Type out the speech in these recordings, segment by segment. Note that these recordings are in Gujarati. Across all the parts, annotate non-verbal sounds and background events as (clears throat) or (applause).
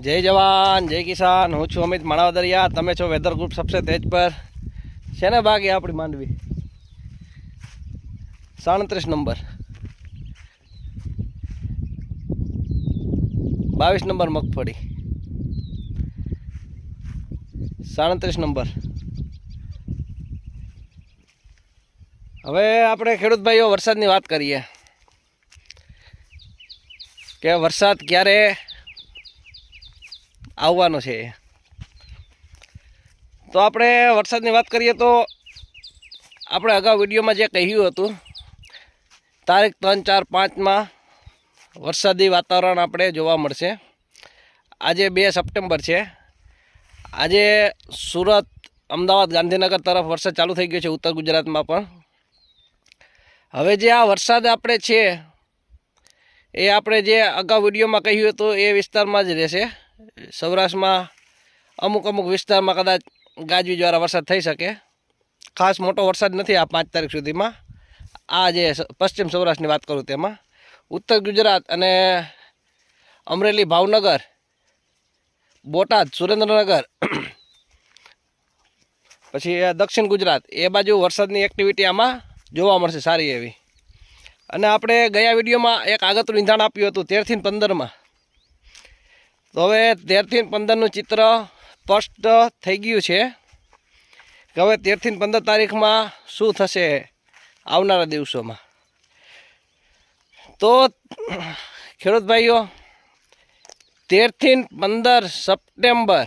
જય જવાન, જય કિસાન. હું છું અમિત માણાવદરિયા. તમે છો વેધર ગ્રુપ સબસે તેજ પર. શેને ભાગે આપણી માંડવી? સાડત્રીસ નંબર. બાવીસ નંબર મગફળી. સાડત્રીસ નંબર. હવે આપણે ખેડૂત ભાઈઓ વરસાદની વાત કરીએ. કે વરસાદ ક્યારે આવવાનો છે. તો આપણે વરસાદની વાત કરીએ તો આપણે અગાઉ વિડીયોમાં જે કહ્યું હતું, તારીખ ત્રણ ચાર પાંચમાં વરસાદી વાતાવરણ આપણે જોવા મળશે. આજે બે સપ્ટેમ્બર છે. આજે સુરત, અમદાવાદ, ગાંધીનગર તરફ વરસાદ ચાલુ થઈ ગયો છે, ઉત્તર ગુજરાતમાં પણ. હવે જે આ વરસાદ આપણે છે, એ આપણે જે અગાઉ વિડીયોમાં કહ્યું હતું, એ વિસ્તારમાં જ રહેશે. સૌરાષ્ટ્રમાં અમુક અમુક વિસ્તારમાં કદાચ ગાજવીજવાળા વરસાદ થઈ શકે. ખાસ મોટો વરસાદ નથી આ પાંચ તારીખ સુધીમાં. આ જે પશ્ચિમ સૌરાષ્ટ્રની વાત કરું તેમાં. ઉત્તર ગુજરાત અને અમરેલી ભાવનગર, બોટાદ, સુરેન્દ્રનગર, (clears throat) પછી દક્ષિણ ગુજરાત, એ બાજુ વરસાદની એક્ટિવિટી આમાં જોવા મળશે સારી એવી. અને આપણે ગયા વિડીયોમાં એક આગતનું ઈંધાણ આપ્યું હતું તેરથી પંદરમાં. તો હવે તેરથી પંદરનું ચિત્ર સ્પષ્ટ થઈ ગયું છે કે હવે તેરથી પંદર તારીખમાં શું થશે આવનારા દિવસોમાં. તો ખેડૂત ભાઈઓ તેરથી પંદર સપ્ટેમ્બર,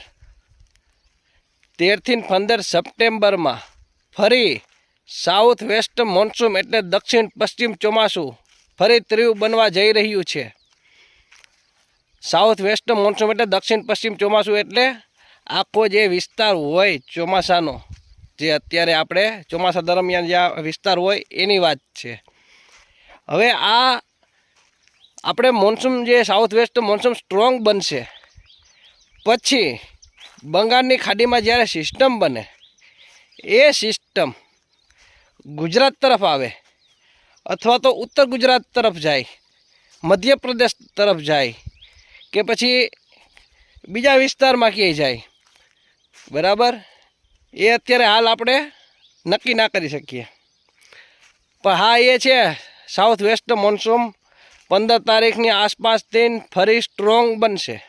તેરથી પંદર સપ્ટેમ્બરમાં ફરી સાઉથ વેસ્ટ મોન્સૂન એટલે દક્ષિણ પશ્ચિમ ચોમાસું ફરી ત્રીવ બનવા જઈ રહ્યું છે. સાઉથ વેસ્ટ મોન્સૂન એટલે દક્ષિણ પશ્ચિમ ચોમાસું એટલે આખો જે વિસ્તાર હોય ચોમાસાનો, જે અત્યારે આપણે ચોમાસા દરમિયાન જે વિસ્તાર હોય એની વાત છે. હવે આ આપણે મોન્સૂન જે સાઉથ વેસ્ટ મોન્સૂન સ્ટ્રોંગ બનશે, પછી બંગાળની ખાડીમાં જ્યારે સિસ્ટમ બને, એ સિસ્ટમ ગુજરાત તરફ આવે અથવા તો ઉત્તર ગુજરાત તરફ જાય, મધ્યપ્રદેશ તરફ જાય કે પછી બીજા વિસ્તારમાં ક્યાંય જાય. બરાબર? એ અત્યારે હાલ આપણે નક્કી ના કરી શકીએ. પણ હા, એ છે. સાઉથ વેસ્ટ મોન્સૂન પંદર તારીખની આસપાસથી ફરી સ્ટ્રોંગ બનશે.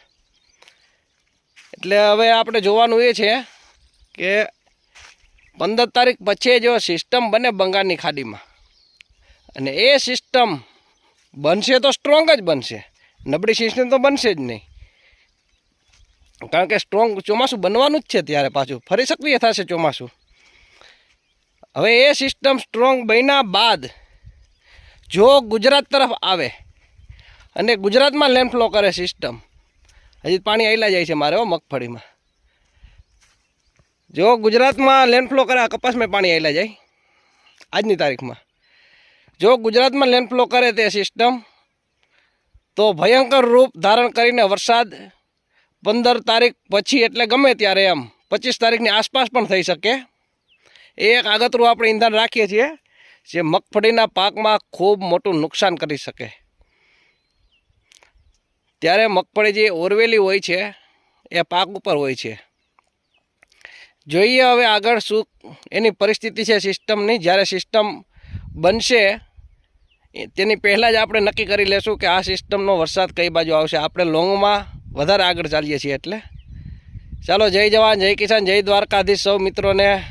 એટલે હવે આપણે જોવાનું એ છે કે પંદર તારીખ પછી જો સિસ્ટમ બને બંગાળની ખાડીમાં. અને એ સિસ્ટમ બનશે તો સ્ટ્રોંગ જ બનશે. નબળી સિસ્ટમ તો બનશે જ નહીં. કારણ કે સ્ટ્રોંગ ચોમાસું બનવાનું જ છે ત્યારે પાછું. ફરી સક્રિય થશે ચોમાસું. હવે એ સિસ્ટમ સ્ટ્રોંગ બન્યા બાદ જો ગુજરાત તરફ આવે અને ગુજરાતમાં લેન્ડફ્લો કરે સિસ્ટમ હજી પાણી આવેલા જાય છે મારે હો મગફળીમાં. જો ગુજરાતમાં લેન્ડફ્લો કરે, આ કપાસમાં પાણી આવેલા જાય. આજની તારીખમાં. જો ગુજરાતમાં લેન્ડફ્લો કરે તે સિસ્ટમ તો ભયંકર રૂપ ધારણ કરીને વરસાદ પંદર તારીખ પછી, એટલે ગમે ત્યારે એમ, પચીસ તારીખની આસપાસ પણ થઈ શકે. એ એક આગતરું આપણે ઈંધણ રાખીએ છીએ જે મગફળીના પાકમાં ખૂબ મોટું નુકસાન કરી શકે. ત્યારે મગફળી જે ઓરવેલી હોય છે, એ પાક ઉપર હોય છે. જોઈએ હવે આગળ શું એની પરિસ્થિતિ છે સિસ્ટમની. જ્યારે સિસ્ટમ બનશે તેની પહેલાં જ આપણે નક્કી કરી લેશું કે આ સિસ્ટમનો વરસાદ કઈ બાજુ આવશે. આપણે લોંગમાં વધારે આગળ ચાલીએ છીએ એટલે. ચાલો, જય જવાન, જય કિસાન, જય દ્વારકાધીશ સૌ મિત્રોને.